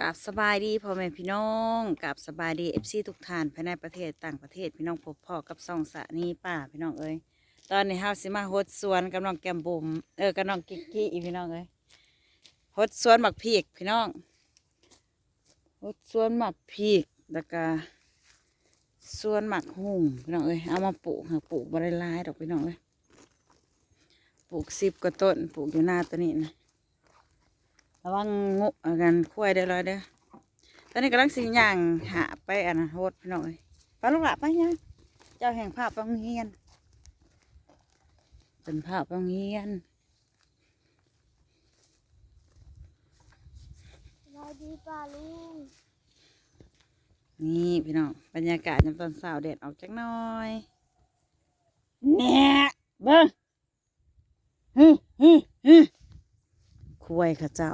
กับสบายดีพ่อแม่พี่น้องกับสบายดีเอฟซีทุกท่านภายในประเทศต่างประเทศพี่น้องพบพ่อกับสองสะนีป้าพี่น้องเอ้ยตอนนี้เฮาสิมาฮดสวนกับน้องแก้มบุ๋มเออกับน้องกิ๊กกี้อีพี่น้องเอ้ยฮดสวนหมักพีกพี่น้องฮดสวนหมักพีกแล้วก็สวนหมักหุ่งพี่น้องเอ้ยเอามาปลูกค่ะปลูกบริลายดอกพี่น้องเอ้ยปลูกสิบกว่าต้นปลูกอยู่หน้าตัวนี้นะ ระวังงูเอากันคุ้ยได้เลยเด้อตอนนี้กำลังสิย่างหาไปอันนะโหดพี่น้องเอ้ยไปลูกหละไปยังเจ้าแห่งภาพไปโรงเฮียน เป็นภาพไปโรงเฮียนสวัสดีป้าลุงนี่พี่น้องบรรยากาศยามตอนเช้าแดดออกจักหน่อยแหน่เบิ้งฮึฮึฮึ คุ้ยข้าเจ้า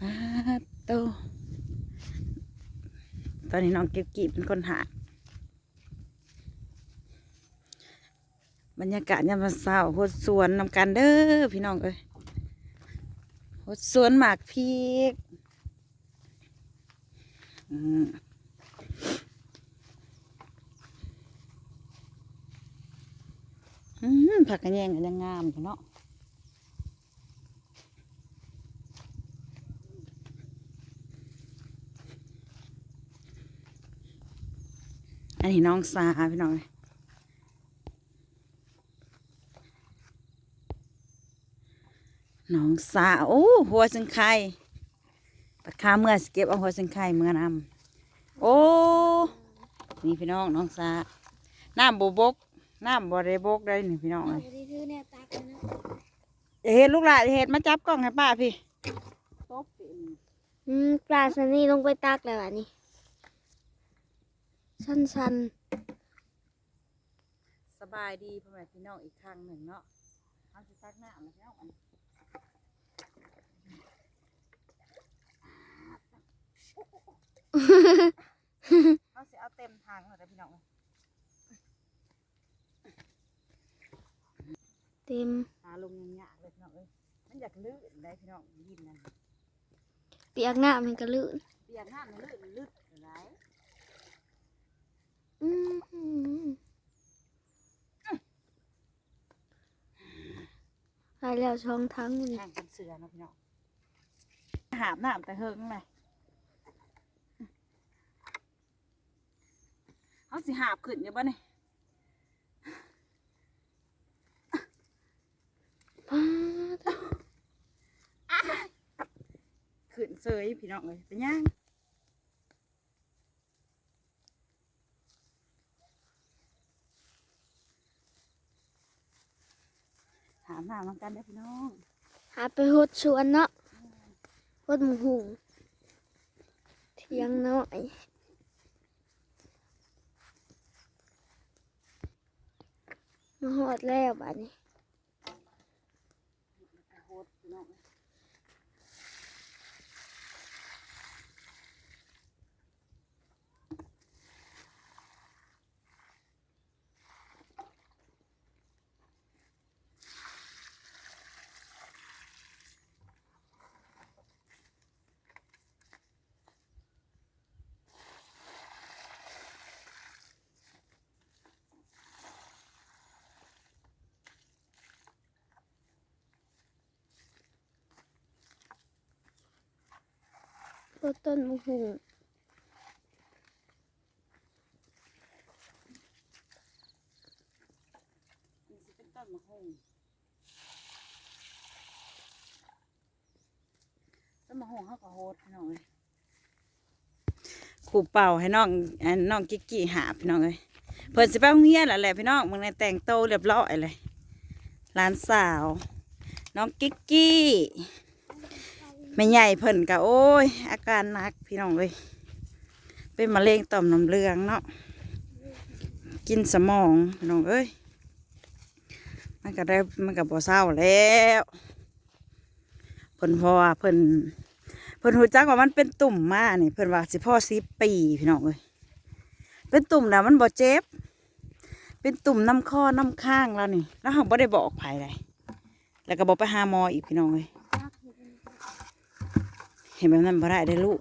ปาโตตอนนี้น้องเก็บกีบเป็นคนหา บรรยากาศยามวันเช้าโหดสวนนำกันเด้อพี่น้องเอ้ยโหดสวนหมากพริกอืมผักกระแยงก็ยังงามอยู่เนาะ อันนี้น้องสาพี่น้องเอ้ยน้องสาวโอ้หัวสิงไข่ปัดขาเมื่อสเก็บเอาหัวสิงไข่เมื่อนำโอ้นี่พี่น้องน้องสาน้ำบบกน้ำบริบกได้นี่พี่น้องเอาเอ้ยไปที่ถือเนี่ยตักเลยนะอย่าเห็ดลูกหลานอย่าเห็ดมาจับกล้องให้ป้าพี่อืมปลาสันนี่ลงไปตักแล้วอันนี้ ชันชันสบายดีพ่อแม่พี่น้องอีกครั้งหนึ่งเนาะเอาสิตักน้ำมาพี่น้องอันเอาสิเอาเต็มทางเลยพี่น้องเอ้ยๆเต็มหาลงยังยากเลยพี่น้องเอ้ยมันอยากลื่นได้พี่น้องยินนั่นเปียกน้ำมันก็ลื่นเปลี่ยนหน้ามันลื่นลื่นอะไรอืมไปแล้วช่องทั้งนี่แข่งกันเสือเนาะพี่น้องหาบน้ำแต่เฮิงเลยเขาสิหาบขึ้นอยู่บ่เนี่ยป้าดขึ้นเสยพี่น้องเลยเป็นยัง ถาบน้ำเหมือนกันได้พี่น้องหาไปหดสวนเนาะหดหมูหุงเทียงน้อยมาหอดแล้วบัดนี้ โคตรพี่น้องเอ้ยหดต้นหมูหุงนี่สิเป็นต้นมะฮงต้นมะฮงเขาก็โหดพี่น้องเลยขู่เป่าให้น้องอันน้องกิ๊กกี้หาพี่น้องเลยเพิ่นสิไปโรงเรียนแล้วแหละพี่น้องมึงในแต่งโตเรียบร้อยเลยหลานสาว น้องกิ๊กกี้ ไม่ใหญ่เพิ่นกะโอ้ย อาการหนักพี่น้องเลยเป็นมะเร็งต่อมน้ำเหลืองเนาะกินสมองพี่น้องเอ้ยมันก็ได้มันก็บ่เศร้าแล้วเพิ่นพราะว่าเพิ่นเพิ่นหูจักว่ามันเป็นตุ่มมานี่เพิ่นว่าสิพ่อสิปีพี่น้องเอ้ยเป็นตุ่มนะมันบ่เจ็บ เป็นตุ่มน้ำข้อน้ำข้างแล้วนี่ แล้วเขาบ่ได้บอกไผเลยแล้วก็บอกไปหาหมออีกพี่น้องเอ้ย เห็นแบบนั้นบ่ได้ได้ลูก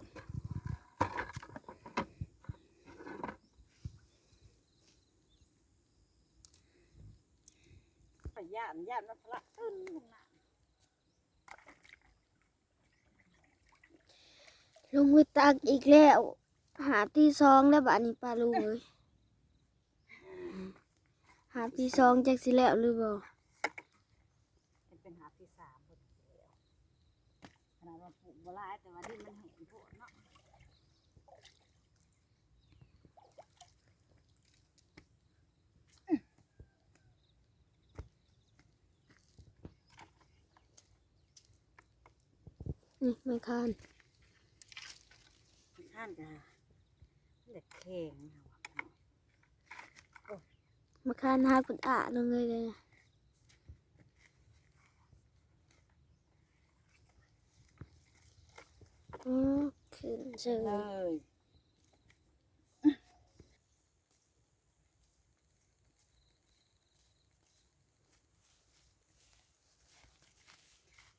ย่านย่านมันพละขึ้นลงไปตักอีกแล้ว หาที่ซองแล้วบ้านนี้ปลาลุงเลยหาที่ซองจากสิแล้วหรือบ่เป็นหาที่สามหมดแล้วขนาดว่าปลูก บัวลายแต่ว่าดินมันแห้งโพดเนาะนี่ไม่คานข้านกะเด็กแข็งค่ะมาคานหากุดอะลงเลยเลยนะอ๋อขึ้น เฉยเลย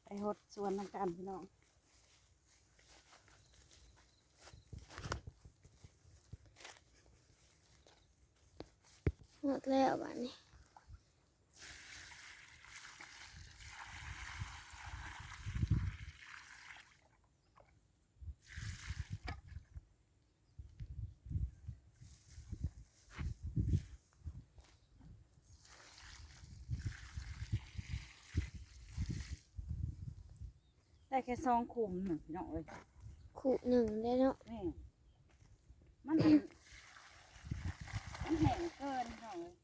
ไปหดสวนทางการพี่น้องหมดแล้วบ้านนี้ ค่ซองคุมหนึ่งพี่น้องเอ้ยขู่หนึ่งได้เนาะนี่มันอันมันแห้งเกินพี่น้องเอ้ย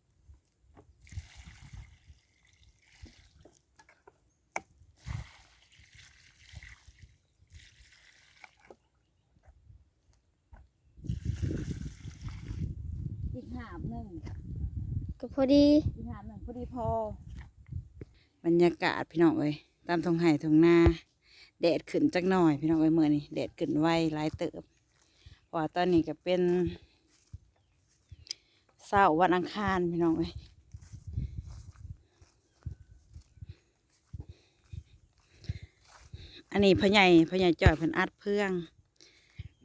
อีกหาบหนึ่งก็พอดีอีกหาบหนึ่งพอดีพอบรรยากาศพี่น้องเอ้ยตามทงไห่ทงนา แดดขึ้นจักหน่อย พี่น้องเอ้ยเมื่อนี้แดดขึ้นไวหลายเติบเพราะว่าตอนนี้ก็เป็นเสาร์วันอังคารพี่น้องเอ้ยอันนี้พ่อใหญ่พ่อใหญ่จ่อยเพิ่นอัดเพื่อง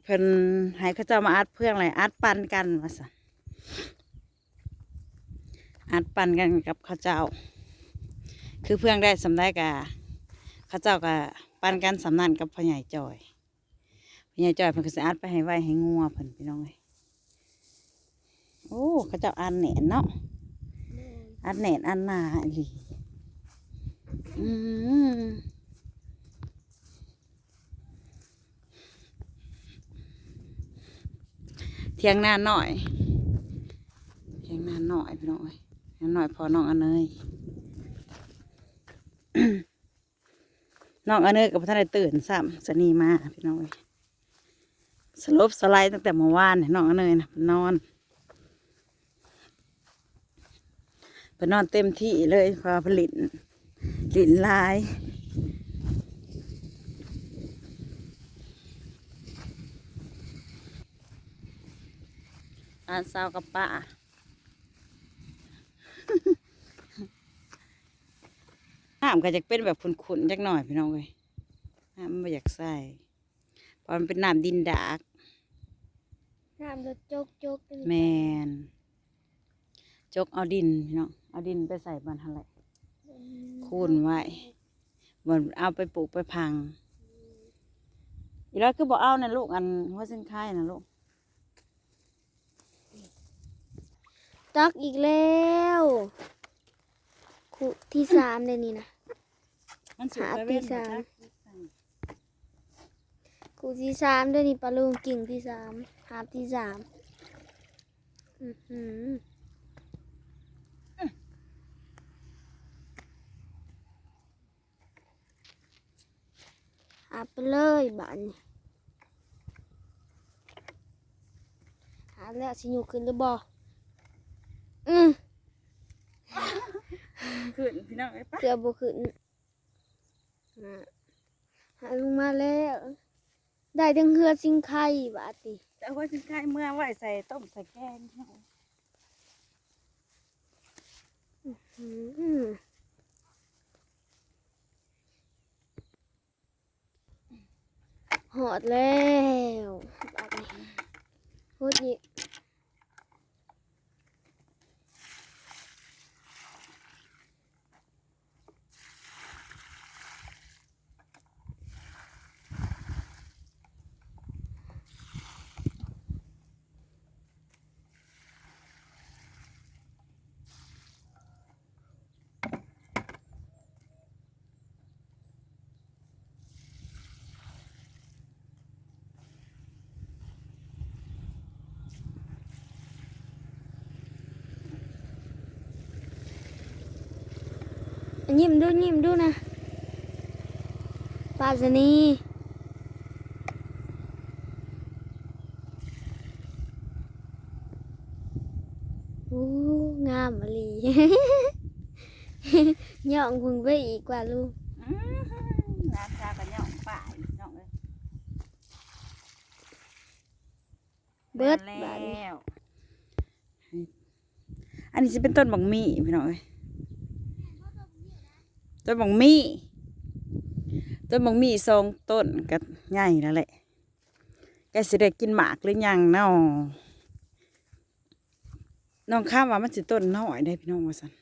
เพิ่นให้เขาเจ้ามาอัดเพื่องอะไรอัดปันกันว่าสันอัดปันกันกับเขาเจ้า คือเพื่องได้สำได้กะเขาเจ้ากะ ปันกันสำนันกับพ่อใหญ่จอยพ่อใหญ่จอยเพิ่นก็สิอัดไปให้ไว้ให้งัวเพิ่นพี่น้องเอ้ยโอ้เขาเจ้าอันแหนเนาะอันแหนอันหนาอีหลีอืมเทียงนานหน่อยเทียงนานหน่อยพี่น้องเอ้ยเทียงหน่อยพอน้องอันเนย น้องอันเนยกับท่านได้ตื่นซ้ำสนีมาพี่น้องเอ้ยสลบสไลด์ตั้งแต่เมื่อวานเนี่ยน้องอันเนยนะเพิ่นนอนเพิ่นอนเต็มที่เลยพอผลิตลินลายอานสาวกับป้าำก็จะเป็นแบบขุ่นๆจักหน่อยพี่น้องเว้ยน้ำมันไม่อยากใส่เพราะมันเป็นน้ำดินดากน้ำจะจกจกแมนจกเอาดินพี่น้องเอาดินไปใส่บันทันไรคูนไว้บนเอาไปปลูกไปพัง อีแล้วก็บอกเอานะลูกอันหัวเส้นค่ายนะลูกตักอีกแล้วขู่ที่สามเลยนี่นะ มันสุกหาไปปีเว้นศาจนะขู่ที่สามด้วยนี่ปลาลุงกิ่งที่สามหาบที่สามอือหือหาไปเลยบ้านนี้หาแล้วสิอยู่ขึ้นหรือบ่อือขึ้นพี่น้องไอ้ยปะเกือบบ่ขึ้น หาหาลงมาแล้ว ได้ทั้งเหือสิงไข่บาดติจะเอาหัวเส้นค่ายเมื่อไว้ใส่ต้มใส่แกงพี่น้องอืมหอดแล้วบาดนี้โคตรดี ยิ้มดูยิ้มดูนะปาสนีโอ้งามอหลีย่องพึ่งไปอีกกว่าลูกอื้อหือน้ำชากันย่องป่าพี่น้องเอ้ยเบิดมาบาดนี้แล้วอันนี้จะเป็นต้นบังมี่พี่น้องเอ้ย ต้นบังมี่ต้นบังมี่สองต้นก็ใหญ่แล้วแหละแกสิได้กินหมากหรือยังเนาะน้องข้ามว่ามันสิต้นน้อยได้พี่น้องว่าสัน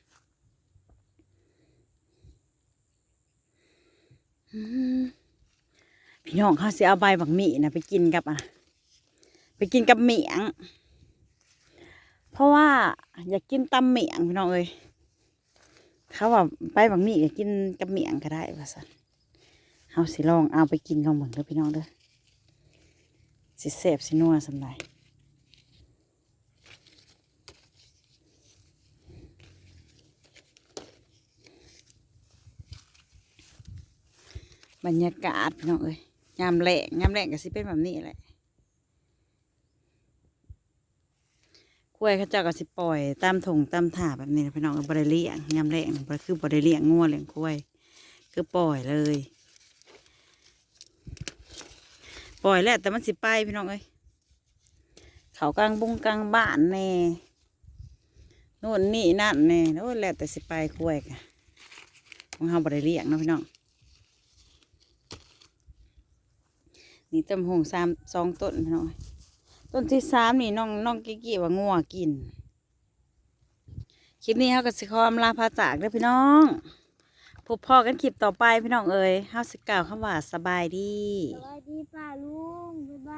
พี่น้องเขาสิเอาใบบักมี่นะไปกินกับอะไปกินกับเหมียง เพราะว่าอยากกินตำเหมียงพี่น้องเอ้ย เขาว่าไปบางมีก็กินกับเหมียงก็ได้ว่าสันเฮาสิลองเอาไปกินลองเบิ่งเด้อพี่น้องเด้อสิแซ่บสินัวสำไรบรรยากาศพี่น้องเอ้ยยามแรงยามแรงก็สิเป็นแบบนี้แหละ กล้วยเขาเจ้าก็สิปล่อยตามถงตามถาแบบนี้นะพี่น้องบริเลียงยำแรงบ่คือบริเลียงงัวเลี้ยงกล้วย คือปล่อยเลย ปล่อยแล้วแต่มันสิไปพี่น้องเอ้ยเขากลางบุ้งกลางบ้านแน่โน่นนี่นั่นแน่โอ้ยแล้วแต่สิไปกล้วยกะของเฮาบริเลียงนะพี่น้องนี่ต้นหงสามสองต้นพี่น้อง ต้นที่สามนี่น้องน้องกิกิว่างัวกิน คลิปนี้เขาก็สิคอมลาพาจากเด้อพี่น้องพบพ่อกันคลิปต่อไปพี่น้องเอ๋ยเฮาสิกล่าวคำว่าสบายดี สวัสดีป้าลุงบ๊ายบาย